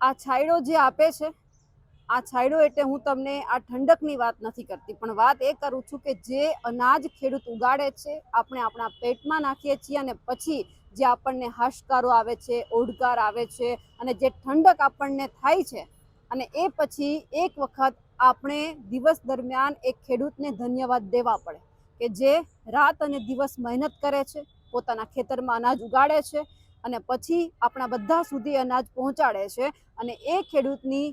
આ છાંયડો જે આપે છે, આ છાંયડો એટલે હું તમને આ ઠંડકની વાત નથી કરતી, પણ વાત એ કરું છું કે જે અનાજ ખેડૂત ઉગાડે છે, આપણે આપણા પેટમાં નાખીએ છીએ અને પછી જે આપણને હાશકારો આવે છે, ઓડકાર આવે છે અને જે ઠંડક આપણને થાય છે અને એ પછી એક વખત આપણે દિવસ દરમિયાન એક ખેડૂતને ધન્યવાદ દેવા પડે કે જે રાત અને દિવસ મહેનત કરે છે, પોતાના ખેતરમાં અનાજ ઉગાડે છે અને પછી આપણા બધા સુધી અનાજ પહોંચાડે છે. અને એ ખેડૂતની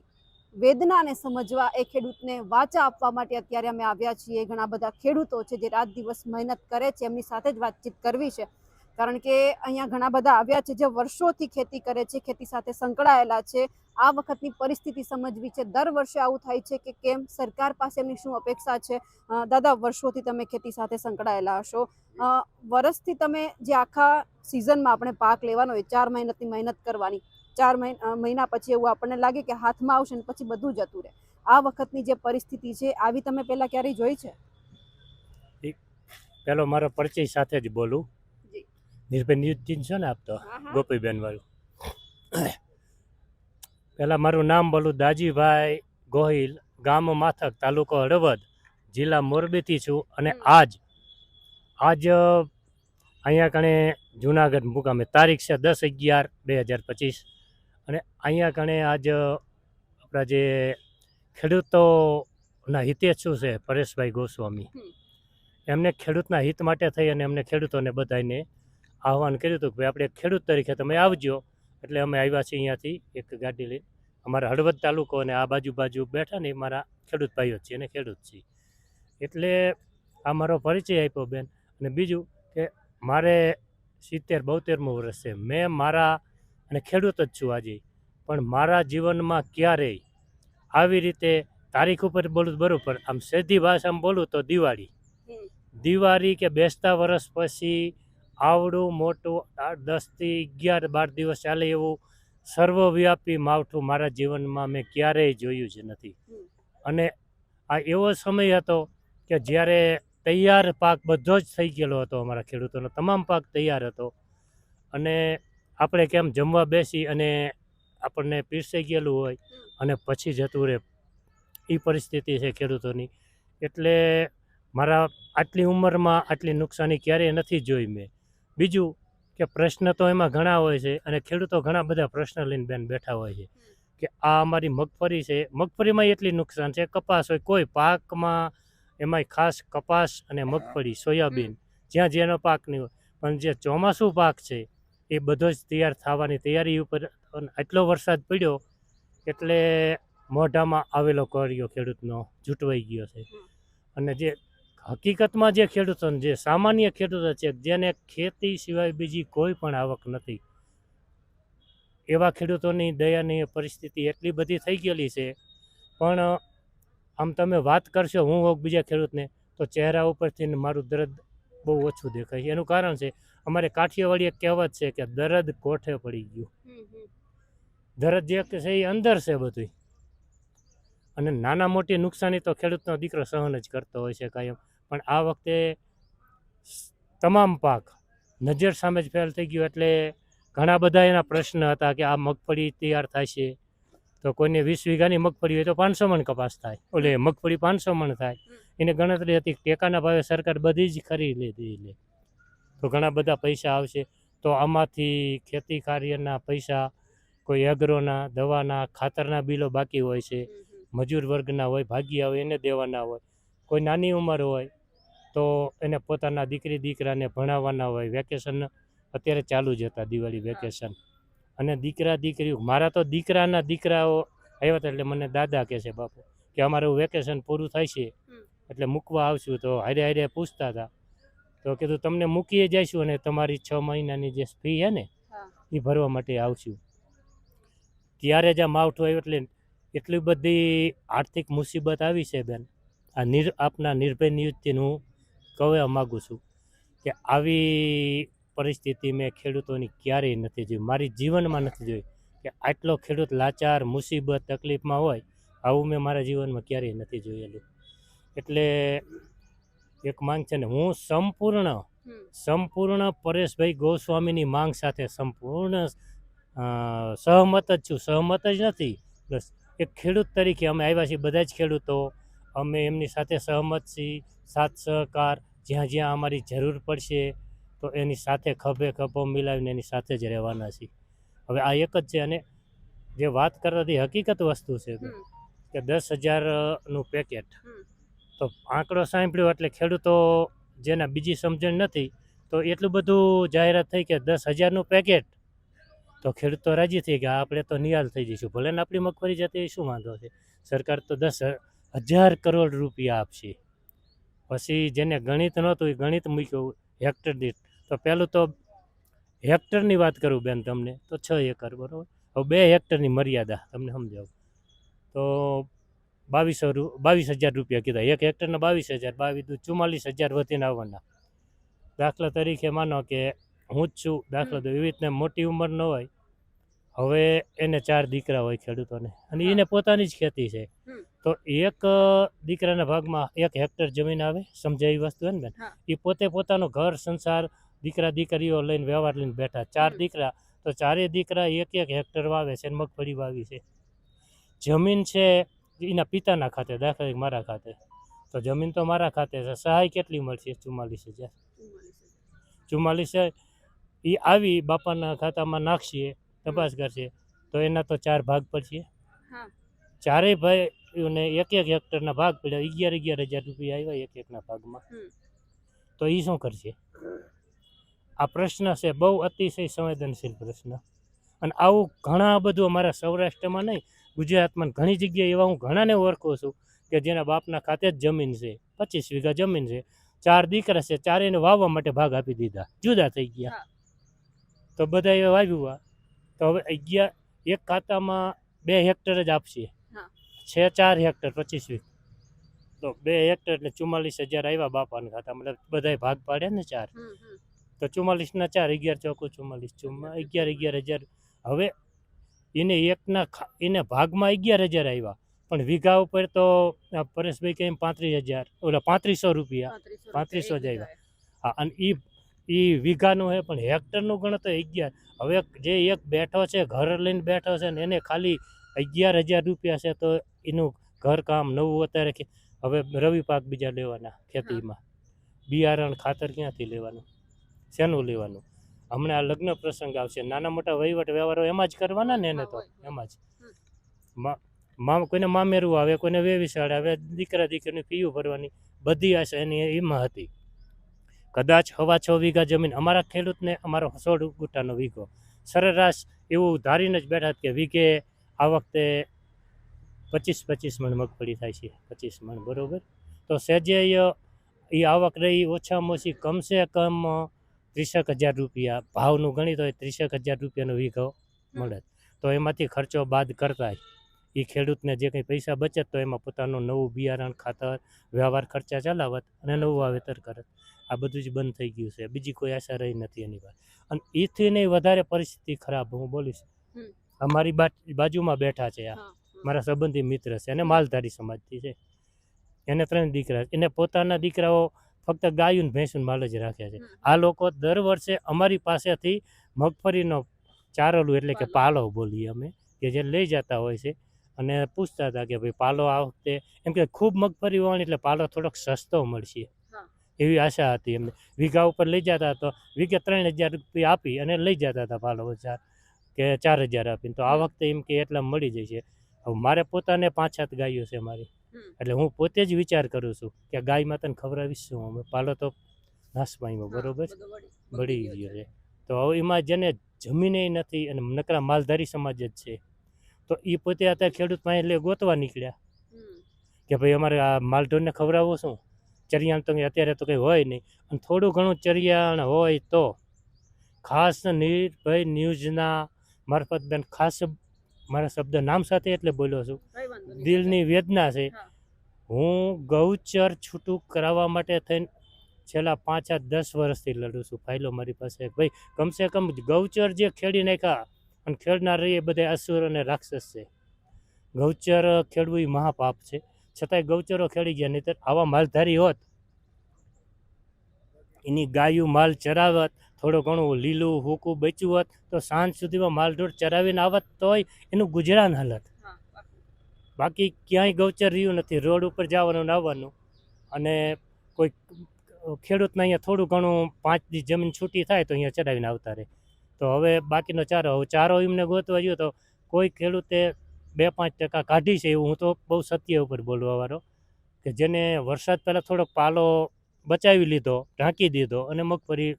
વેદનાને સમજવા, એ ખેડૂતને વાચા આપવા માટે અત્યારે અમે આવ્યા છીએ. ઘણા બધા ખેડૂતો છે જે રાત દિવસ મહેનત કરે છે, એમની સાથે જ વાતચીત કરવી છે. કારણ કે અહીંયા ઘણા બધા આવ્યા છે જે વર્ષોથી ખેતી કરે છે, ખેતી સાથે સંકળાયેલા છે. આ વખતની પરિસ્થિતિ સમજવી છે. દર વર્ષે આવું થાય છે કે કેમ સરકાર પાસે એમની શું અપેક્ષા છે? દાદા, વર્ષોથી તમે ખેતી સાથે સંકળાયેલા હશો. વર્ષથી તમે જે આખા સિઝનમાં આપણે પાક લેવાનો હોય, ચાર મહિનાની મહેનત કરવાની, ચાર મહિ- મહિના પછી એવું આપણને લાગે કે હાથમાં આવશે ને પછી બધું જતું રહે. આ વખતની જે પરિસ્થિતિ છે, આવી તમે પહેલાં ક્યારેય જોઈ છે? પહેલો મારો પરિચય સાથે જ બોલું. નિર્ભય ન્યૂઝ છો ને આપતો ગોપીબેનવાળું ગોપીબેન વાળું. પહેલાં મારું નામ બોલું દાજીભાઈ ગોહિલ ગામ માથક તાલુકો હળવદ જિલ્લા મોરબીથી છું અને આજ આજ અહીંયા કણે જુનાગઢ મુકામે તારીખ છે દસ અગિયાર બે હજાર પચીસ. અને અહીંયા કણે આજ આપણા જે ખેડૂતોના હિતેચ્છુ છે? પરેશભાઈ ગોસ્વામી. એમને ખેડૂતના હિત માટે થઈ અને એમને ખેડૂતોને બધાને આહવાન કર્યું હતું કે ભાઈ આપણે ખેડૂત તરીકે તમે આવજો. એટલે અમે આવ્યા છીએ અહીંયાથી એક ગાડી લઈને. અમારા હળવદ તાલુકો અને આ બાજુ બાજુ બેઠા ને મારા ખેડૂત ભાઈઓ છીએ છે અને ખેડૂત છીએ. એટલે આ મારો પરિચય આપ્યો બેન. અને બીજું કે મારે સિત્તેર બોતેરમું વર્ષ છે. મેં મારા અને ખેડૂત જ છું આજે. પણ મારા જીવનમાં ક્યારેય આવી રીતે તારીખ ઉપર બોલું બરોબર આમ સીધી ભાષામાં બોલું તો દિવાળી. દિવાળી કે બેસતા વર્ષ પછી આવડું, મોટું દસથી અગિયાર, બાર દિવસ ચાલે એવું સર્વવ્યાપી માવઠું મારા જીવનમાં મેં ક્યારેય જોયું જ નથી. અને આ એવો સમય હતો કે જ્યારે તૈયાર પાક બધો જ થઈ ગયેલો હતો અમારા ખેડૂતોનો, તમામ પાક તૈયાર હતો. અને આપણે કેમ જમવા બેસી અને આપણને પીરસાઈ ગયેલું હોય અને પછી જતું રહે એ પરિસ્થિતિ છે ખેડૂતોની. એટલે મારા આટલી ઉંમરમાં આટલી નુકસાની ક્યારેય નથી જોઈ મેં. બીજું કે પ્રશ્ન તો એમાં ઘણા હોય છે અને ખેડૂતો ઘણા બધા પ્રશ્ન લઈને બેન બેઠા હોય છે કે આ અમારી મગફળી છે. મગફળીમાં એટલી નુકસાન છે. કપાસ હોય, કોઈ પાકમાં એમાંય ખાસ કપાસ અને મગફળી, સોયાબીન, જ્યાં જેનો પાક નહીં હોય. પણ જે ચોમાસું પાક છે, એ બધો જ તૈયાર થવાની તૈયારી ઉપર એટલો વરસાદ પડ્યો એટલે મોઢામાં આવેલો કર્યો ખેડૂતનો, જૂટવાઈ ગયો છે. અને જે હકીકતમાં જે ખેડૂતો જે સામાન્ય ખેડૂતો છે જેને ખેતી સિવાય બીજી કોઈ પણ આવક નથી એવા ખેડૂતોની દયાનીય પરિસ્થિતિ એટલી બધી થઈ ગયેલી છે. પણ આમ તમે વાત કરશો હું હોઉં બીજા ખેડૂતને તો ચહેરા ઉપરથી મારું દર્દ બહુ ઓછું દેખાય છે. એનું કારણ છે અમારે કાઠિયાવાડી એક કહેવત છે કે દર્દ કોઠે પડી ગયું. દર્દ જે છે એ અંદર છે બધું અને નાના મોટી નુકસાની તો ખેડૂતનો દીકરો સહન જ કરતો હોય છે કાયમ. પણ આ વખતે તમામ પાક નજર સામે જ ફેલ થઈ ગયો એટલે ઘણા બધા એના પ્રશ્ન હતા કે આ મગફળી તૈયાર થશે તો કોઈને વીસ વીઘાની મગફળી હોય તો પાંચસો મણ કપાસ થાય. ઓલે મગફળી પાંચસો મણ થાય. એને ગણતરી હતી ટેકાના ભાવે સરકાર બધી જ ખરી લીધી લે. તો ઘણા બધા પૈસા આવશે. તો આમાંથી ખેતી કાર્યના પૈસા, કોઈ એગ્રોના દવાના, ખાતરના બિલો બાકી હોય છે. મજૂર વર્ગના હોય, ભાગ્યા હોય, એને દેવાના હોય. કોઈ નાની ઉંમર હોય તો એને પોતાના દીકરી દીકરાને ભણાવવાના હોય. વેકેશન અત્યારે ચાલુ જ હતા દિવાળી વેકેશન અને દીકરા દીકરીઓ મારા તો દીકરાના દીકરાઓ આવ્યા હતા એટલે મને દાદા કહે છે બાપુ કે અમારું વેકેશન પૂરું થાય છે એટલે મૂકવા આવશું. તો હારે હારે પૂછતા હતા. તો કીધું તમને મૂકીએ જઈશું અને તમારી છ મહિનાની જે ફી છે ને એ ભરવા માટે આવશું. ત્યારે જ આ માવઠું આવ્યું એટલે એટલી બધી આર્થિક મુસીબત આવી છે બેન. આ નિર આપના નિર્ભય ન્યૂઝથી હું કહેવા માગું છું કે આવી પરિસ્થિતિ મેં ખેડૂતોની ક્યારેય નથી જોઈ મારી જીવનમાં નથી જોઈ કે આટલો ખેડૂત લાચાર મુસીબત તકલીફમાં હોય આવું મેં મારા જીવનમાં ક્યારેય નથી જોયેલું. એટલે એક માંગ છે ને હું સંપૂર્ણ સંપૂર્ણ પરેશભાઈ ગોસ્વામીની માંગ સાથે સંપૂર્ણ સહમત જ છું. સહમત જ નથી. બસ એક ખેડૂત તરીકે અમે આવ્યા છીએ બધા જ ખેડૂતો. અમે એમની સાથે સહમત છીએ સાથ સહકાર જ્યાં જ્યાં અમારી જરૂર પડશે તો એની સાથે ખભે ખભો મિલાવીને એની સાથે જ રહેવાના છીએ. હવે આ એક જ છે અને જે વાત કરતા હતી હકીકત વસ્તુ છે કે દસ હજારનું પેકેટ તો આંકડો સાંભળ્યો એટલે ખેડૂતો જેના બીજી સમજણ નથી તો એટલું બધું જાહેરાત થઈ કે દસ હજારનું પેકેટ તો ખેડૂતો રાજી થઈ ગયા. આપણે તો નિહાલ થઈ જઈશું. ભલે ને આપણી મગફળી જતી શું વાંધો છે? સરકાર તો દસ હજાર કરોડ રૂપિયા આપશે. પછી જેને ગણિત નહોતું, એ ગણિત મૂક્યું હેક્ટર દીઠ. તો પહેલું તો હેક્ટરની વાત કરું બેન તમને, તો છ એકર, બરાબર? હવે બે હેક્ટરની મર્યાદા, તમને સમજાવું? તો બાવીસો બાવીસ હજાર રૂપિયા કીધા. એક હેક્ટરના બાવીસ હજાર, બાવીસ ચુમ્માલીસ હજાર વધીને આવવાના. દાખલા તરીકે માનો કે હું જ છું, દાખલા તો એવી રીતના મોટી ઉંમર ન હોય. હવે એને ચાર દીકરા હોય ખેડૂતોને. અને એને પોતાની જ ખેતી છે. તો એક દીકરાના ભાગમાં એક હેક્ટર જમીન આવે સમજાય એવી વસ્તુ ને? બેન એ પોતે પોતાનો ઘર સંસાર દીકરા દીકરીઓ લઈને વ્યવહાર લઈને બેઠા. ચાર દીકરા તો ચારેય દીકરા એક એક હેક્ટર વાવે છે મગફળી વાવી છે. જમીન છે એના પિતાના ખાતે દાખલા મારા ખાતે. તો જમીન તો મારા ખાતે છે. સહાય કેટલી મળશે? ચુમ્માલીસ હજાર. ચુમ્માલીસ એ આવી બાપાના ખાતામાં નાખશે. તપાસ કરશે. તો એના તો ચાર ભાગ પડશે. ચારેય ભાઈઓને એક એક હેક્ટરના ભાગ પડ્યા. અગિયાર અગિયાર હજાર રૂપિયા આવ્યા એક એકના ભાગમાં. તો એ શું કરશે? આ પ્રશ્ન છે બહુ અતિશય સંવેદનશીલ પ્રશ્ન. અને આવું ઘણા બધું અમારા સૌરાષ્ટ્રમાં નહીં ગુજરાતમાં ઘણી જગ્યાએ એવા હું ઘણાને ઓળખું છું કે જેના બાપના ખાતે જ જમીન છે. પચીસ વીઘા જમીન છે. ચાર દીકરા છે. ચારેયને વાવવા માટે ભાગ આપી દીધા. જુદા થઈ ગયા. તો બધા એ વાવ્યું તો હવે અગિયાર એક ખાતામાં બે હેક્ટર જ આપશે. છે ચાર હેક્ટર પચીસ વીઘ તો બે હેક્ટર એટલે ચુમ્માલીસ હજાર આવ્યા બાપાના ખાતા મતલબ બધાય ભાગ પાડે ને ચાર. તો ચુમ્માલીસના ચાર અગિયાર ચોખ્ખું ચુમ્માલીસ ચુમ્મા અગિયાર અગિયાર હજાર. હવે એને એકના એને ભાગમાં અગિયાર હજાર આવ્યા પણ વીઘા ઉપર તો પરેશભાઈ કહે એમ પાંત્રીસ હજાર ઓલા પાંત્રીસો રૂપિયા. પાંત્રીસો જ આવ્યા. હા અને એ એ વીઘાનું છે પણ હેક્ટરનું ગણો તો અગિયાર. હવે જે એક બેઠો છે, ઘર લઈને બેઠો છે ને એને ખાલી અગિયાર હજાર રૂપિયા છે, તો એનું ઘર કામ નવું અત્યારે હવે રવિ પાક બીજા લેવાના ખેતીમાં. બિયારણ ખાતર ક્યાંથી લેવાનું? શેનું લેવાનું? હમણાં આ લગ્ન પ્રસંગ આવશે. નાના મોટા વહીવટ વ્યવહારો એમાં જ કરવાના ને એને તો. એમાં જ. મા- કોઈને મામેરું આવે, કોઈને વેવિશાળ આવે, દીકરા દીકરીની ફીઓ ભરવાની બધી આશા એની એમાં હતી. કદાચ હવા છ વીઘા જમીન અમારા ખેડૂતને અમારો સોળ ગુટાનો વીઘો. સરેરાશ એવું ધારીને જ બેઠા કે વીઘે આ વખતે પચીસ પચીસ મણ મગફળી થાય છે, પચીસ મણ, બરોબર? તો સેજે એ આવક રહી ઓછામાં ઓછી કમસે કમ ત્રીસેક હજાર રૂપિયા. ભાવનું ગણિત હોય ત્રીસેક હજાર રૂપિયાનો વીઘો મળે. તો એમાંથી ખર્ચો બાદ કરતા એ ખેડૂતને જે કંઈ પૈસા બચત તો એમાં પોતાનું નવું બિયારણ ખાતર વ્યવહાર ખર્ચા ચલાવત અને નવું વાવેતર કરત. આ બધું જ બંધ થઈ ગયું છે. બીજી કોઈ આશા રહી નથી એની વાત અને એથી નહીં વધારે પરિસ્થિતિ ખરાબ હું બોલીશ. અમારી બાજુમાં બેઠા છે આ. મારા સંબંધી મિત્ર છે. અને માલધારી સમાજથી છે. એને ત્રણ દીકરા છે. એને પોતાના દીકરાઓ ફક્ત ગાયું ભેંસું માલ જ રાખ્યા છે. આ લોકો દર વર્ષે અમારી પાસેથી મગફળીનો ચારલું એટલે કે પાલો. પાલો બોલીએ અમે કે જે લઈ જતા હોય છે અને પૂછતા હતા કે ભાઈ પાલો આ વખતે એમ કે ખૂબ મગફળી હોવાની એટલે પાલો થોડોક સસ્તો મળશે. એવી આશા હતી એમને. વીઘા ઉપર લઈ જતા તો વીઘે ત્રણ હજાર રૂપિયા આપી અને લઈ જતા હતા પાલો ચાર કે ચાર હજાર આપીને. તો આ વખતે એમ કે એટલા મળી જશે. હવે મારે પોતાને પાંચ સાત ગાયો છે મારી. એટલે હું પોતે જ વિચાર કરું છું કે ગાય માતાને ખવડાવીશ અમે પાલો તો નાશ પામ્યો બરોબર? બળી ગયો છે. છે. તો હવે એમાં જેને જમીને નથી અને નકરા માલધારી સમાજ જ છે. તો એ પોતે અત્યારે ખેડૂત પાસે એટલે ગોતવા નીકળ્યા. કે ભાઈ અમારે આ માલઢોરને ખવડાવવું શું? ચરિયાણ તો અત્યારે તો કંઈ હોય નહીં. અને થોડું ઘણું ચરિયાણ હોય તો ખાસ નિર્ભય ન્યૂઝના મારફત બેન ખાસ મારા શબ્દ નામ સાથે એટલે બોલ્યો છું. દિલની વેદના છે. હું. ગૌચર છૂટું કરાવવા માટે થઈને છેલ્લા પાંચ આઠ દસ વર્ષથી લડું છું. ફાઇલો મારી પાસે. ભાઈ કમસે કમ ગૌચર જે ખેડી નાખ્યા અને ખેડનાર એ બધા અસુર અને રાક્ષસ છે. ગૌચર ખેડવું એ મહાપાપ છે. છતાંય ગૌચરો ખેડી ગયા નહીંતર આવા માલધારી હોત. એની ગાયું માલ ચરાવત થોડું ઘણું લીલું હૂકું બચ્યું હોત તો સાંજ સુધીમાં માલઢોર ચરાવીને આવત તોય એનું ગુજરાન હાલત. બાકી. ક્યાંય ગૌચર રહ્યું નથી રોડ ઉપર જવાનું ને આવવાનું. અને કોઈ ખેડૂતને અહીંયા થોડું ઘણું પાંચ દી જમીન છૂટી થાય તો અહીંયા ચડાવીને આવતા રહે. તો હવે બાકીનો ચારો, હવે ચારો એમને ગોતવા ગયો તો કોઈ ખેડૂતે બે પાંચ ટકા કાઢી છે એવું હું તો બહુ સત્ય ઉપર બોલવા વાળો કે જેને વરસાદ પહેલાં થોડોક પાલો બચાવી લીધો, ઢાંકી દીધો અને મગફળી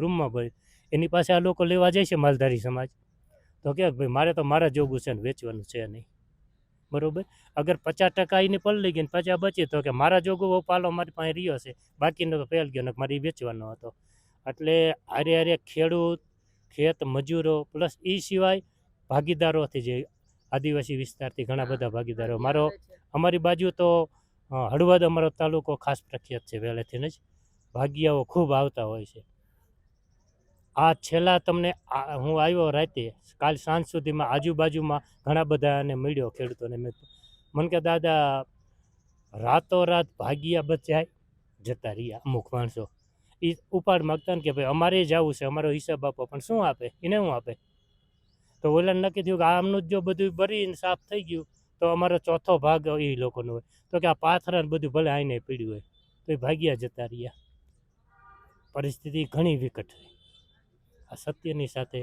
રૂમમાં ભરી, એની પાસે આ લોકો લેવા જાય છે માલધારી સમાજ. તો કે ભાઈ મારે તો મારા જોગું છે ને વેચવાનું છે નહીં. બરોબર? અગર પચાસ ટકા એની પલળી ગઈ ને પચાસ બચી તો કે મારા જોગો પાલો મારી પાસે રહ્યો છે, બાકીનો તો ફેલ ગયો ને મારે વેચવાનો હતો. એટલે આરે હારે ખેડૂત ખેત મજૂરો પ્લસ એ સિવાય ભાગીદારોથી જે આદિવાસી વિસ્તારથી ઘણા બધા ભાગીદારો. મારો અમારી બાજુ તો હળવદ અમારો તાલુકો ખાસ પ્રખ્યાત છે વહેલેથી જ. ભાગિયાઓ ખૂબ આવતા હોય છે. આ છેલ્લા તમને હું આવ્યો રાતે કાલ સાંજ સુધીમાં આજુબાજુમાં ઘણા બધાને મળ્યો ખેડૂતોને મેં. મને કે દાદા રાતોરાત ભાગીયા બચાય જતા રહ્યા અમુક માણસો. એ ઉપાડ માગતા ને કે ભાઈ અમારે જવું છે અમારો હિસાબ આપો પણ શું આપે? એને શું આપે? તો ઓલાને નક્કી થયું કે આમનું જ જો બધું ભરીને સાફ થઈ ગયું તો અમારો ચોથો ભાગ એ લોકોનો હોય. તો કે આ પાથરા ને બધું ભલે આઈને પીડ્યું હોય તો એ ભાગ્યા જતા રહ્યા. પરિસ્થિતિ ઘણી વિકટ રહી આ સત્યની સાથે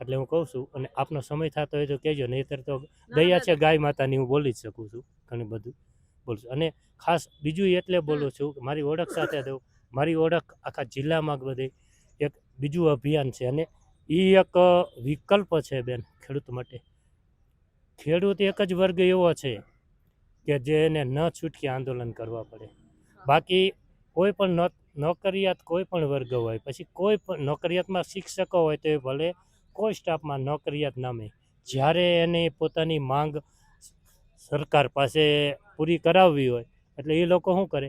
એટલે હું કહું છું અને આપનો સમય થતો હોય તો કહેજો નહીંતર તો દયા છે ગાય માતાની હું બોલી જ શકું છું ઘણું બધું બોલું છું. અને ખાસ બીજું એટલે બોલું છું કે મારી ઓળખ સાથે દઉં મારી ઓળખ આખા જિલ્લામાં બધે એક બીજું અભિયાન છે અને એ એક વિકલ્પ છે બેન ખેડૂત માટે. ખેડૂત એક જ વર્ગ એવો છે કે જેને ન છૂટકે આંદોલન કરવા પડે. બાકી કોઈ પણ નોકરિયાત કોઈ પણ વર્ગ હોય પછી કોઈ પણ નોકરિયાતમાં શિક્ષકો હોય તો એ ભલે કોઈ સ્ટાફમાં નોકરિયાત નામે જ્યારે એને પોતાની માંગ સરકાર પાસે પૂરી કરાવવી હોય એટલે એ લોકો શું કરે?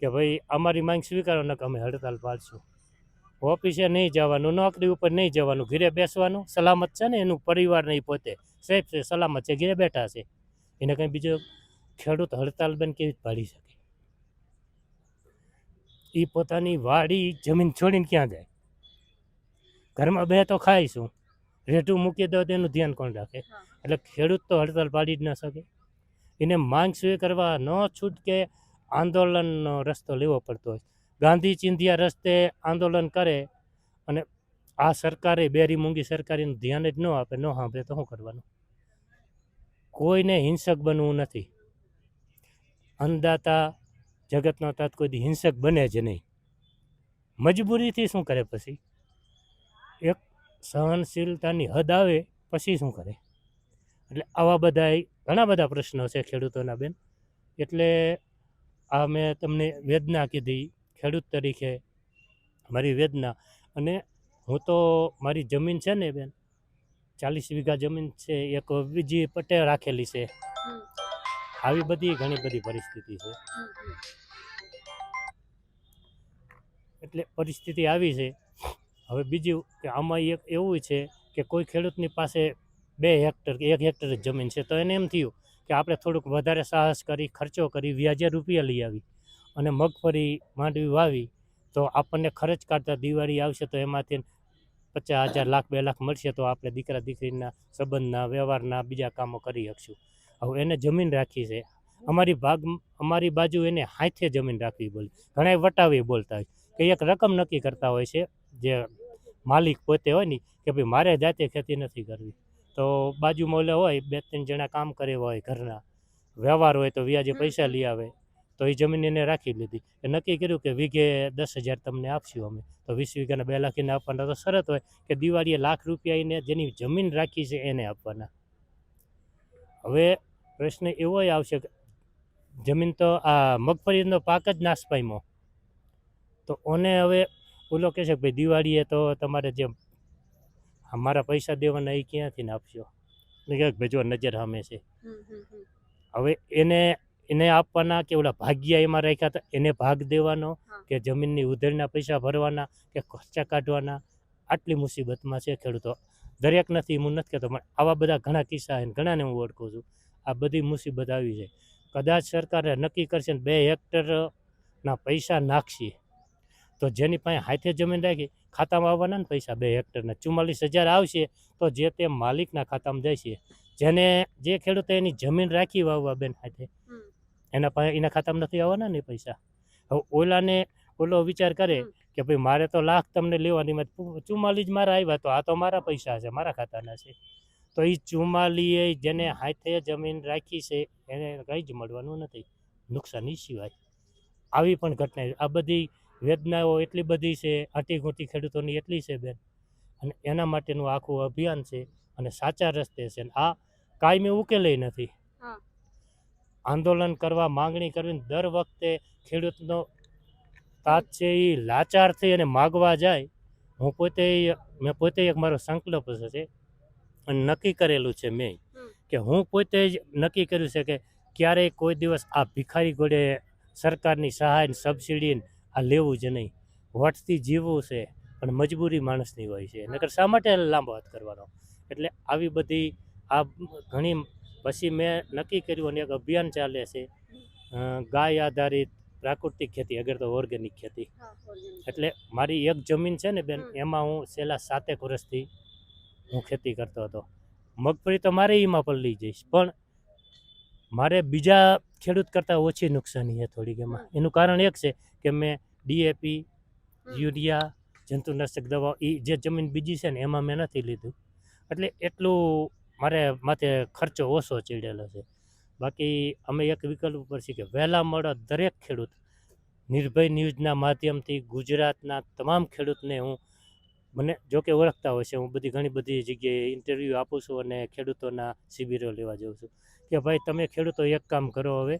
કે ભાઈ અમારી માંગ સ્વીકારો ન કે અમે હડતાલ પાડશું. ઓફિસે નહીં જવાનું નોકરી ઉપર નહીં જવાનું ઘરે બેસવાનું સલામત છે ને એનું પરિવાર નહીં પોતે. સેફ છે સલામત છે ઘરે બેઠા છે. એને કંઈ બીજો ખેડૂત હડતાલ બેન કેવી પાડી શકે? એ પોતાની વાડી જમીન છોડીને ક્યાં જાય? ઘરમાં બે તો ખાઈશું રેટું મૂકી દો તેનું ધ્યાન કોણ રાખે? એટલે ખેડૂત તો હડતાલ પાડી જ ન શકે. એને માંગ સ્વીકારવા ન છૂટકે આંદોલનનો રસ્તો લેવો પડતો હોય. ગાંધી ચિંધિયા રસ્તે આંદોલન કરે અને આ સરકારે બેરી મૂંગી સરકારીનું ધ્યાન જ ન આપે, ન સાંભળે તો શું કરવાનું? કોઈને હિંસક બનવું નથી. અન્નદાતા જગતનો તાત કોઈ હિંસક બને જ નહીં. મજબૂરીથી શું કરે પછી? એક સહનશીલતાની હદ આવે પછી શું કરે? એટલે આવા બધા ઘણા બધા પ્રશ્નો છે ખેડૂતોના બેન. એટલે આ મેં તમને વેદના કીધી ખેડૂત તરીકે મારી વેદના. અને હું તો મારી જમીન છે ને બેન ચાલીસ વીઘા જમીન છે એક બીજી પટે રાખેલી છે. આવી બધી ઘણી બધી પરિસ્થિતિ છે. એટલે પરિસ્થિતિ આવી છે. હવે બીજું કે આમાં એક એવું છે કે કોઈ ખેડૂતની પાસે બે હેક્ટર કે એક હેક્ટર જ જમીન છે. તો એને એમ થયું કે આપણે થોડુંક વધારે સાહસ કરી, ખર્ચો કરી, વ્યાજે રૂપિયા લઈ આવી અને મગફળી માંડવી વાવી, તો આપણને ખર્ચ કાઢતા દિવાળી આવશે તો એમાંથી પચાસ હજાર, લાખ, બે લાખ મળશે તો આપણે દીકરા દીકરીના સંબંધના, વ્યવહારના બીજા કામો કરી શકશું. હવે એને જમીન રાખી છે. અમારી ભાગ, અમારી બાજુ એને હાથે જમીન રાખવી બોલી ઘણા વટાવી બોલતા હોય. કે એક રકમ નક્કી કરતા હોય છે, જે માલિક પોતે હોય ને, કે ભાઈ મારે જાતે ખેતી નથી કરવી. તો બાજુમાં ઓલા હોય બે ત્રણ જણા કામ કરે હોય ઘરના. વ્યવહાર હોય તો વ્યાજે પૈસા લઈ આવે. તો એ જમીન એને રાખી લીધી. એ નક્કી કર્યું કે વીઘે દસ હજાર તમને આપશું અમે. તો વીસ વીઘાના બે લાખ એને આપવાના તો શરત હોય કે દિવાળીએ લાખ રૂપિયા એને જેની જમીન રાખી છે એને આપવાના. હવે પ્રશ્ન એવો આવશે કે જમીન તો આ મગફળીનો પાક જ નાશ પામ્યો. તો ઓને હવે ઓલો કહે છે કે ભાઈ દિવાળીએ તો તમારે જે અમારા પૈસા દેવાના એ ક્યાંથી આપશો? કે ભાઈ જો નજર સામે છે. હવે એને એને આપવાના કે ઓલા ભાગ્યા એમાં રાખ્યા હતા એને ભાગ દેવાનો કે જમીનની ઉધેરના પૈસા ભરવાના કે ખર્ચા કાઢવાના? આટલી મુસીબતમાં છે ખેડૂતો. દરેક નથી હું નથી કહેતો પણ આવા બધા ઘણા કિસ્સા છે ઘણાને હું ઓળખું છું. આ બધી મુસીબત આવી છે. કદાચ સરકારે નક્કી કરશે ને બે હેક્ટરના પૈસા નાખશે. તો જેની પાસે હાથે જમીન રાખી ખાતામાં આવવાના ને પૈસા બે હેક્ટરના ચુમ્માલીસ હજાર આવશે તો જે તે માલિકના ખાતામાં જશે. જેને જે ખેડૂતે એની જમીન રાખી વાવવા બેન હાથે એના પાસે એના ખાતામાં નથી આવવાના ને પૈસા? હવે ઓલાને ઓલો વિચાર કરે કે ભાઈ મારે તો લાખ તમને લેવાની ચુમ્માલીસ મારા આવ્યા તો આ તો મારા પૈસા છે મારા ખાતાના છે. તો એ ચુમ્માલીએ જેને હાથે જમીન રાખી છે એને કંઈ જ મળવાનું નથી. નુકસાની સિવાય. આવી પણ ઘટના આ બધી વેદનાઓ એટલી બધી છે આટી ગોટી ખેડૂતોની એટલી છે બેન. અને એના માટેનું આખું અભિયાન છે અને સાચા રસ્તે છે. આ કાયમી ઉકેલે નથી. આંદોલન કરવા માંગણી કરવી દર વખતે ખેડૂતનો તાત છે એ લાચાર થઈ અને માગવા જાય. હું પોતે મેં પોતે એક મારો સંકલ્પ છે અને નક્કી કરેલું છે મેં. કે હું પોતે જ નક્કી કર્યું છે કે ક્યારેય કોઈ દિવસ આ ભિખારી ઘોડે સરકારની સહાય સબસિડી આ લેવું જ નહીં. વટથી જીવવું છે પણ મજબૂરી માણસની હોય છે. નકર શા માટે લાંબો હાથ કરવાનો? એટલે આવી બધી આ ઘણી પછી મેં નક્કી કર્યું અને એક અભિયાન ચાલે છે ગાય આધારિત પ્રાકૃતિક ખેતી અગર તો ઓર્ગેનિક ખેતી. એટલે મારી એક જમીન છે ને બેન એમાં હું છેલ્લા સાતેક વર્ષથી હું ખેતી કરતો હતો. મગફળી તો મારે એમાં પણ લઈ જઈશ પણ મારે બીજા ખેડૂત કરતાં ઓછી નુકસાની છે થોડીક એમાં. એનું કારણ એક છે કે મેં ડીએપી યુરિયા જંતુનાશક દવા એ જે જમીન બીજી છે ને એમાં મેં નથી લીધું. એટલે એટલું મારે માથે ખર્ચો ઓછો ચડેલો છે. બાકી અમે એક વિકલ્પ ઉપર છીએ કે વહેલા મળો દરેક ખેડૂત. નિર્ભય ન્યૂઝના માધ્યમથી ગુજરાતના તમામ ખેડૂતને હું મને જોકે ઓળખતા હોય છે હું બધી ઘણી બધી જગ્યાએ ઇન્ટરવ્યૂ આપું છું અને ખેડૂતોના શિબિરો લેવા જાઉં છું. કે ભાઈ તમે ખેડૂતો એક કામ કરો હવે.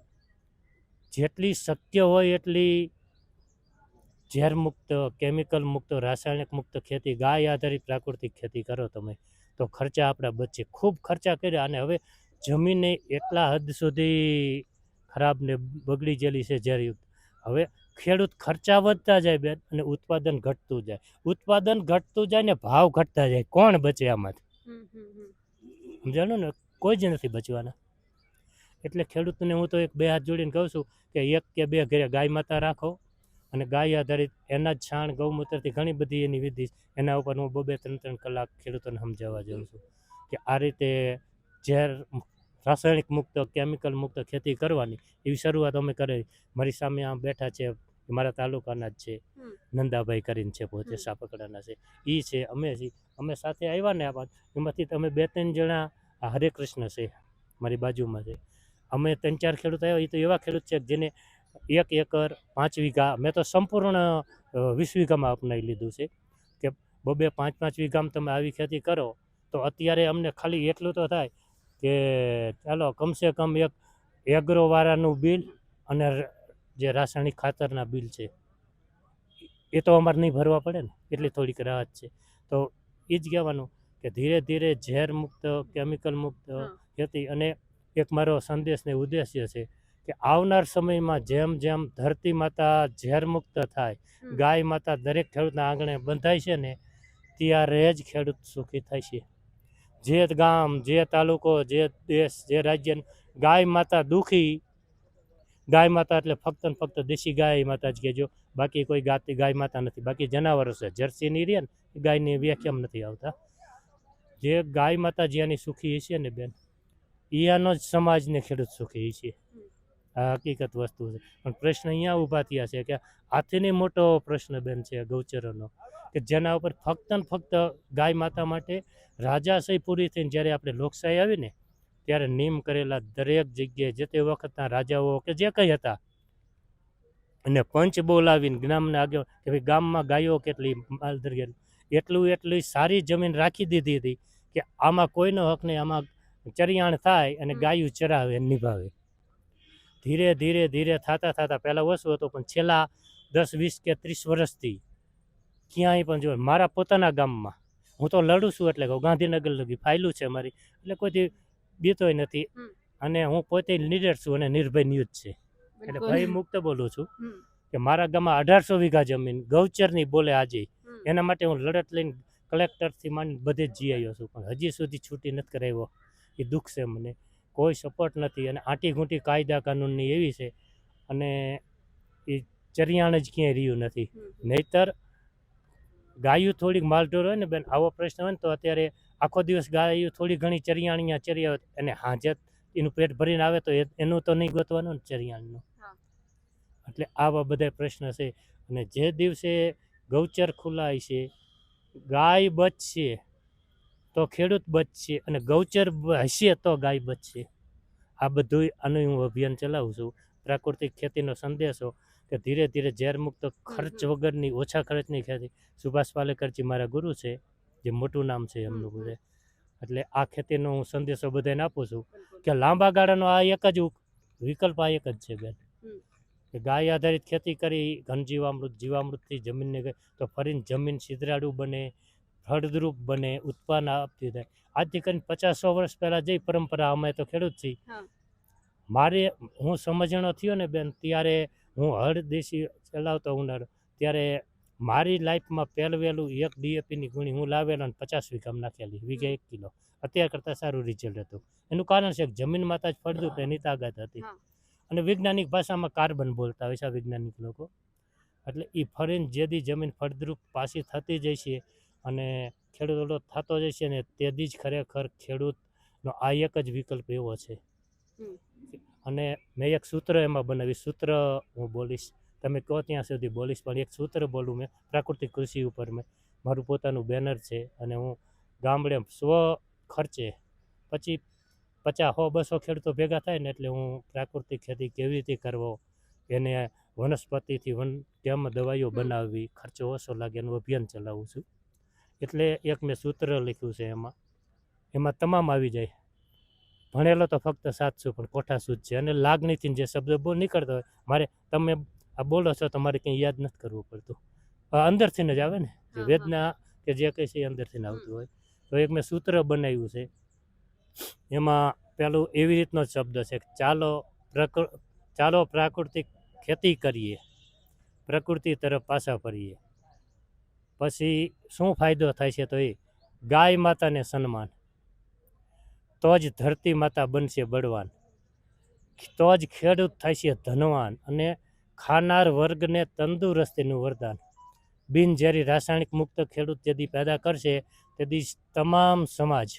જેટલી શક્ય હોય એટલી ઝેર મુક્ત કેમિકલ મુક્ત રાસાયણિક મુક્ત ખેતી ગાય આધારિત પ્રાકૃતિક ખેતી કરો તમે. તો ખર્ચા આપણા બચે. ખૂબ ખર્ચા કર્યા અને હવે જમીને એટલા હદ સુધી ખરાબ ને બગડી ગયેલી છે ઝેરયુક્ત હવે ખેડૂત ખર્ચા વધતા જાય બેન અને ઉત્પાદન ઘટતું જાય. ઉત્પાદન ઘટતું જાય ને ભાવ ઘટતા જાય. કોણ બચે આમાંથી. સમજાણું ને? કોઈ જ નથી બચવાના. એટલે ખેડૂતને હું તો એક બે હાથ જોડીને કહું છું કે એક કે બે ઘરે ગાય માતા રાખો. અને ગાય આધારિત એના જ છાણ ગૌમૂત્રથી ઘણી બધી એની વિધિ એના ઉપર હું બબે ત્રણ ત્રણ કલાક ખેડૂતોને સમજાવવા જાઉં છું કે આ રીતે ઝેર રાસાયણિક મુક્ત કેમિકલ મુક્ત ખેતી કરવાની એવી શરૂઆત અમે કરી મારી સામે આમ બેઠા છે મારા તાલુકાના જ છે. નંદાભાઈ કરીને છે પોતે સાપકડાના છે. એ છે અમે અમે સાથે આવ્યા ને આમાં એમાંથી તમે બે ત્રણ જણા હરે કૃષ્ણ છે મારી બાજુમાં છે. અમે ત્રણ ચાર ખેડૂત આવ્યા. એ તો એવા ખેડૂત છે જેને એક એકર પાંચ વીઘા મેં તો સંપૂર્ણ વીસ વીઘામાં અપનાવી લીધું છે કે બબે પાંચ પાંચ વીઘામાં તમે આવી ખેતી કરો તો અત્યારે અમને ખાલી એટલું તો થાય કે ચાલો કમસે કમ એક એગ્રોવાળાનું બિલ અને જે રાસાયણિક ખાતરના બિલ છે એ તો અમારે નહીં ભરવા પડે ને એટલી થોડીક રાહત છે. તો એ જ કહેવાનું કે ધીરે ધીરે ઝેર મુક્ત કેમિકલ મુક્ત ખેતી અને એક મારો સંદેશ ને ઉદ્દેશ્ય છે કે આવનાર સમયમાં જેમ જેમ ધરતી માતા ઝેરમુક્ત થાય ગાય માતા દરેક ખેડૂતના આંગણે બંધાય છે ને ત્યારે જ ખેડૂત સુખી થાય છે. જે ગામ જે તાલુકો જે દેશ જે રાજ્ય ગાય માતા દુખી ગાય માતા એટલે ફક્ત ને ફક્ત દેશી ગાય માતા જ કહેજો. બાકી કોઈ ગાતી ગાય માતા નથી. બાકી જનાવરો છે. જર્સીની રહે ને ગાયની વ્યાખ્યામાં નથી આવતા. જે ગાય માતા જ્યાંની સુખી છે ને બેન ઈયાનો જ સમાજને ખેડૂત સુખી છે હકીકત વસ્તુ છે. પણ પ્રશ્ન અહીંયા ઊભા થયા છે કે આથીને મોટો પ્રશ્ન બેન છે ગૌચરોનો, કે જેના ઉપર ફક્ત ને ફક્ત ગાય માતા માટે રાજાશય પૂરી થઈને જ્યારે આપણે લોકશાહી આવી ને, ત્યારે નિયમ કરેલા દરેક જગ્યાએ જે તે વખતના રાજાઓ કે જે કંઈ હતા, અને પંચ બોલાવીને જ્ઞાનના આગળ કે ભાઈ ગામમાં ગાયો કેટલી માલ કેટલી એટલું એટલી સારી જમીન રાખી દીધી હતી કે આમાં કોઈનો હક નહીં, આમાં ચરિયાણ થાય અને ગાયું ચરાવે, નિભાવે. ધીરે ધીરે ધીરે થતા થતા પહેલાં ઓછું હતું પણ છેલ્લા દસ વીસ કે ત્રીસ વર્ષથી ક્યાંય પણ જો મારા પોતાના ગામમાં. હું તો લડું છું એટલે કહું ગાંધીનગર લગી ફાયલું છે મારી. એટલે કોઈથી બીતોય નથી. અને હું પોતે લીડર છું અને નિર્ભય ન્યૂઝ છે. એટલે ભય ભાઈ મુક્ત બોલું છું કે મારા ગામમાં અઢારસો વીઘા જમીન ગૌચરની બોલે આજે. એના માટે હું લડત લઈને કલેક્ટરથી માંડી બધે જ જી આવ્યો છું. પણ હજી સુધી છૂટી નથી કરાવ્યો. એ દુઃખ છે મને. કોઈ સપોર્ટ નથી અને આંટી ઘૂંટી કાયદા કાનૂનની એવી છે અને એ ચરિયાણ જ ક્યાંય રહ્યું નથી. નહીતર ગાયું થોડીક માલઢોર હોય ને બેન આવો પ્રશ્ન હોય ને તો અત્યારે આખો દિવસ ગાયું થોડી ઘણી ચરિયાણીયા ચરિયા અને હાંજે એનું પેટ ભરીને આવે તો એનું તો નહીં ગોતવાનું ને ચરિયાણનું. એટલે આવા બધા પ્રશ્ન છે અને જે દિવસે ગૌચર ખુલાય છે ગાય બચશે. તો ખેડૂત બચશે અને ગૌચર હશે તો ગાય બચશે આ બધું આનું હું અભિયાન ચલાવું છું. પ્રાકૃતિક ખેતીનો સંદેશો કે ધીરે ધીરે ઝેરમુક્ત ખર્ચ વગરની ઓછા ખર્ચની ખેતી. સુભાષ પાલેકરજી મારા ગુરુ છે જે મોટું નામ છે એમનું. બધે. એટલે આ ખેતીનો હું સંદેશો બધાને આપું છું કે લાંબા ગાળાનો આ એક જ વિકલ્પ આ એક જ છે બેન. કે ગાય આધારિત ખેતી કરી ઘન જીવામૃત જીવામૃતથી જમીનને તો ફરીને જમીન સિધરાડું બને ફળદ્રુપ બને ઉત્પાદન આપતી થાય આજથી કરીને પચાસો વર્ષ પહેલાં જે પરંપરા અમે તો ખેડૂત છીએ. મારે હું સમજણો થયો ને બેન ત્યારે હું હળ દેશી ચલાવતો ઉનાળો ત્યારે મારી લાઈફમાં પહેલવેલું એક ડીએપીની ગુણી હું લાવેલો અને પચાસ વીઘામાં નાખેલી વીઘે એક કિલો. અત્યાર કરતાં સારું રિઝલ્ટ હતું. એનું કારણ છે કે જમીનમાં જ ફળદ્રુપ એની તાકાત હતી. અને વૈજ્ઞાનિક ભાષામાં કાર્બન બોલતા હોય છે વૈજ્ઞાનિક લોકો. એટલે એ ફરીને જેથી જમીન ફળદ્રુપ પાછી થતી જશે અને ખેડૂતો થતો જાય છે ને તેથી જ ખરેખર ખેડૂતનો આ એક જ વિકલ્પ એવો છે. અને મેં એક સૂત્ર એમાં બનાવી સૂત્ર હું બોલીશ તમે કહો ત્યાં સુધી બોલીશ પણ એક સૂત્ર બોલું મેં પ્રાકૃતિક કૃષિ ઉપર મેં. મારું પોતાનું બેનર છે અને હું ગામડે સ્વ ખર્ચે પછી પચાસ સો બસો ખેડૂતો ભેગા થાય ને એટલે હું પ્રાકૃતિક ખેતી કેવી રીતે કરવો એને વનસ્પતિથી વન કેમ દવાઈઓ. બનાવવી ખર્ચો ઓછો લાગે એનું અભિયાન ચલાવું છું. એટલે એક મેં સૂત્ર લખ્યું છે એમાં. એમાં તમામ આવી જાય. ભણેલો તો ફક્ત સાચું પણ કોઠા સૂજ છે. અને લાગણીથી જે શબ્દ બોલ નીકળતો હોય મારે તમે આ બોલો છો તમારે મારે કંઈ યાદ નથી કરવું પડતું. આ અંદરથી જ આવે ને. વેદના કે જે કંઈ છે એ અંદરથી આવતું હોય. તો એક મેં સૂત્ર બનાવ્યું છે. એમાં પેલું એવી રીતનો જ શબ્દ છે કે ચાલો પ્રકૃ ચાલો પ્રાકૃતિક ખેતી કરીએ. પ્રકૃતિ તરફ પાછા ફરીએ. પછી શું ફાયદો થાય છે તો એ ગાય માતાને સન્માન. તો જ ધરતી માતા બનશે બળવાન. તો જ ખેડૂત થાય છે ધનવાન અને ખાનાર વર્ગને તંદુરસ્તીનું વરદાન. બિનઝેરી રાસાયણિક મુક્ત ખેડૂત જેદી પેદા કરશે તેથી તમામ સમાજ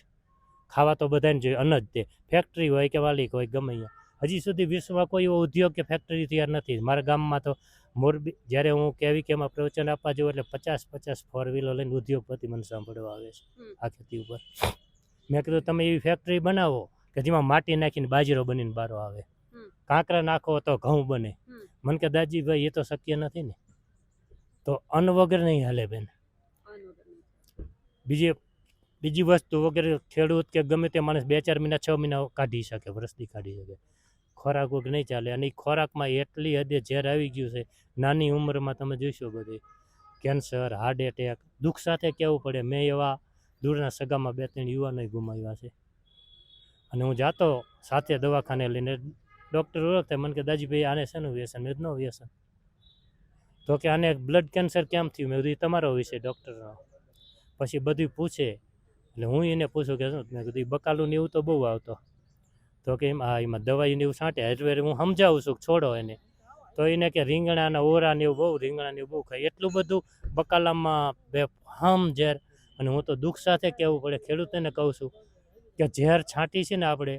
ખાવા તો બધાને જોઈએ અન્ન જ તે ફેક્ટરી હોય કે વાલિક હોય, ગમે હજી સુધી વિશ્વમાં કોઈ એવો ઉદ્યોગ કે ફેક્ટરી તૈયાર નથી. મારા ગામમાં તો મોરબી જ્યારે હું કેવી કેમાં પ્રવચન આપવા જાઉં એટલે પચાસ પચાસ ફોર વ્હીલર લઈને ઉદ્યોગપતિ મને સાંભળવા આવે છે. આ ખેતી ઉપર. મેં કીધું તમે એવી ફેક્ટરી બનાવો કે જેમાં માટી નાખીને બાજરો બનીને બારો આવે. કાંકરા નાખો તો ઘઉં બને. મને કે દાજીભાઈ એ તો શક્ય નથી ને. તો અન્ન વગર નહીં હાલે બેન. બીજી બીજી વસ્તુ વગેરે ખેડૂત કે ગમે તે માણસ બે ચાર મહિના છ મહિના કાઢી શકે વરસથી કાઢી શકે. ખોરાક વગર નહીં ચાલે. અને એ ખોરાકમાં એટલી હદે ઝેર આવી ગયું છે, નાની ઉંમરમાં તમે જોઈશો બધે. કેન્સર હાર્ટ એટેક દુઃખ સાથે કહેવું પડે? મેં એવા દૂરના સગામાં બે ત્રણ યુવાનોય ગુમાવ્યા છે. અને હું જાતો સાથે દવાખાને લઈને ડૉક્ટર ઓળખતા મને કે, દાજીભાઈ, આને શેનું વ્યસન? મેં નો વ્યસન. તો કે, આને બ્લડ કેન્સર કેમ થયું? મેં કીધું તમારો વિષય ડૉક્ટરનો પછી બધું પૂછે. એટલે હું એને પૂછું કે, શું? મેં કીધું, "ઈ બકાલું ને એવું તો બહુ આવતો. તો કે એમ હા એમાં દવાઈને એવું છાંટે એટલે હું સમજાવું છું, છોડો એને. તો એને કે રીંગણાના ઓરા ને એવું બહુ, રીંગણા ને એવું બહુ ખાય. એટલું બધું બકાલામાં બે હમ ઝેર. અને હું તો દુઃખ સાથે કહેવું પડે, ખેડૂતોને કહું છું કે ઝેર છાંટી છે ને આપણે,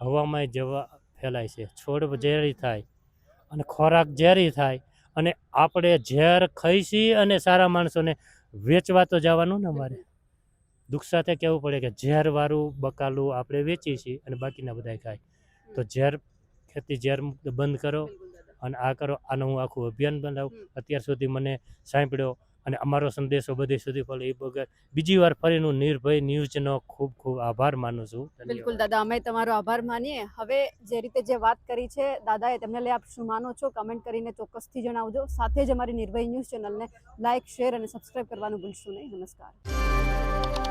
હવામાં જવા ફેલાય છે. છોડ ઝેરી થાય અને ખોરાક ઝેરી થાય અને આપણે ઝેર ખાઈશી અને સારા માણસોને વેચવા તો જવાનું ને અમારે. દુઃખ સાથે કહેવું પડે કે ઝેરવાળું બકાલું આપણે વેચીએ છીએ અને બાકીના બધા ખાય. તો ઝેર ખેતી ઝેર મુક્ત બંધ કરો અને આ કરો આનું હું આખું અભિયાન બનાવું. અત્યાર સુધી મને સાંભળ્યો અને અમારો સંદેશો બધે સુધી ફળે એ વગર બીજી વાર ફરીનું નિર્ભય ન્યૂઝનો ખૂબ ખૂબ આભાર માનું છું. બિલકુલ દાદા અમે તમારો આભાર માનીએ. હવે જે રીતે જે વાત કરી છે દાદાએ તેમને લઈ આપ શું માનો છો કમેન્ટ કરીને ચોક્કસથી જણાવજો. સાથે જ અમારી નિર્ભય ન્યૂઝ ચેનલને લાઇક શેર અને સબસ્ક્રાઇબ કરવાનું ભૂલશો નહીં. નમસ્કાર.